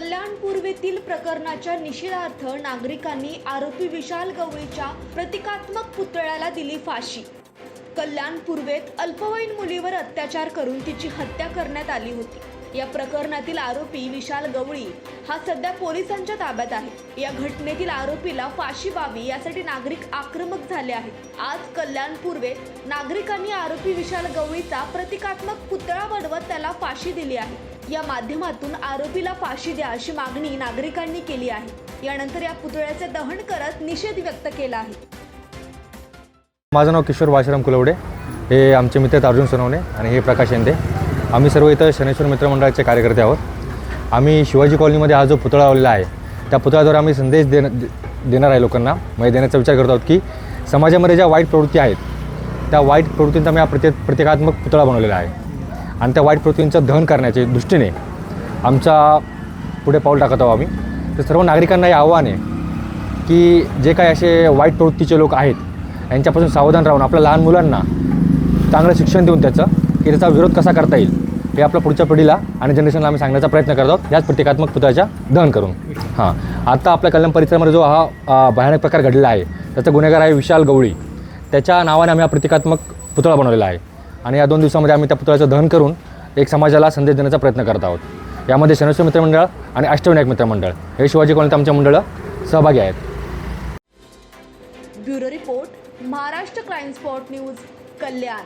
कल्याण पूर्वेतील प्रकरणाच्या निषेधार्थ नागरिकांनी आरोपी विशाल गवळीच्या प्रतिकात्मक पुतळ्याला दिली फाशी. कल्याण पूर्वेत अल्पवयीन मुलीवर अत्याचार करून तिची हत्या करण्यात आली होती. या प्रकरणातील आरोपी विशाल गवळी हा सध्या पोलिसांच्या ताब्यात आहे. या घटनेतील आरोपीला फाशी व्हावी यासाठी नागरिक आक्रमक झाले आहेत. आज कल्याण पूर्वे नागरिकांनी आरोपी विशाल गवळीचा प्रतिकात्मक पुतळा बनवत त्याला फाशी दिली आहे. या माध्यमातून आरोपीला फाशी द्या अशी मागणी नागरिकांनी केली आहे. यानंतर या पुतळ्याचे दहन करत निषेध व्यक्त केला आहे. माझं नाव किशोर बाशीराम कुलवडे. हे आमचे मित्र अर्जुन सोनवणे आणि हे प्रकाश शेंदे आम्ही सर्व इथं शनेश्वर मित्रमंडळाचे कार्यकर्ते आहोत. आम्ही शिवाजी कॉलनीमध्ये हा जो पुतळा लावलेला आहे त्या पुतळ्याद्वारे आम्ही संदेश देण दे- देणार आहे लोकांना. म्हणजे देण्याचा विचार करत आहोत की समाजामध्ये ज्या वाईट प्रवृत्ती आहेत त्या वाईट प्रवृत्तींचा आम्ही हा प्रत्ये प्रतिकात्मक पुतळा बनवलेला आहे. आणि त्या वाईट प्रवृत्तींचं दहन करण्याच्या दृष्टीने आमचा पुढे पाऊल टाकत आहोत आम्ही. तर सर्व नागरिकांना हे आव्हान आहे की जे काही असे वाईट प्रवृत्तीचे लोक आहेत यांच्यापासून सावधान राहून आपल्या लहान मुलांना चांगलं शिक्षण देऊन त्याचं की त्याचा विरोध कसा करता येईल हे आपल्या पुढच्या पिढीला आणि जनरेशनला आम्ही सांगण्याचा प्रयत्न करत आहोत. याच प्रतिकात्मक पुतळ्याच्या दहन करून. हां. आता आपल्या कल्याण परिसरामध्ये जो हा भयानक प्रकार घडलेला आहे त्याचा गुन्हेगार आहे विशाल गवळी. त्याच्या नावाने आम्ही हा प्रतिकात्मक पुतळा बनवलेला आहे. आणि या दोन दिवसामध्ये आम्ही त्या पुतळ्याचं दहन करून एक समाजाला संदेश देण्याचा प्रयत्न करत आहोत. यामध्ये शनेश्वर मित्रमंडळ आणि अष्टविनायक मित्रमंडळ हे शिवाजी कॉलनीत आमच्या मंडळं सहभागी आहेत. Bureau report Maharashtra crime spot news Kalyan.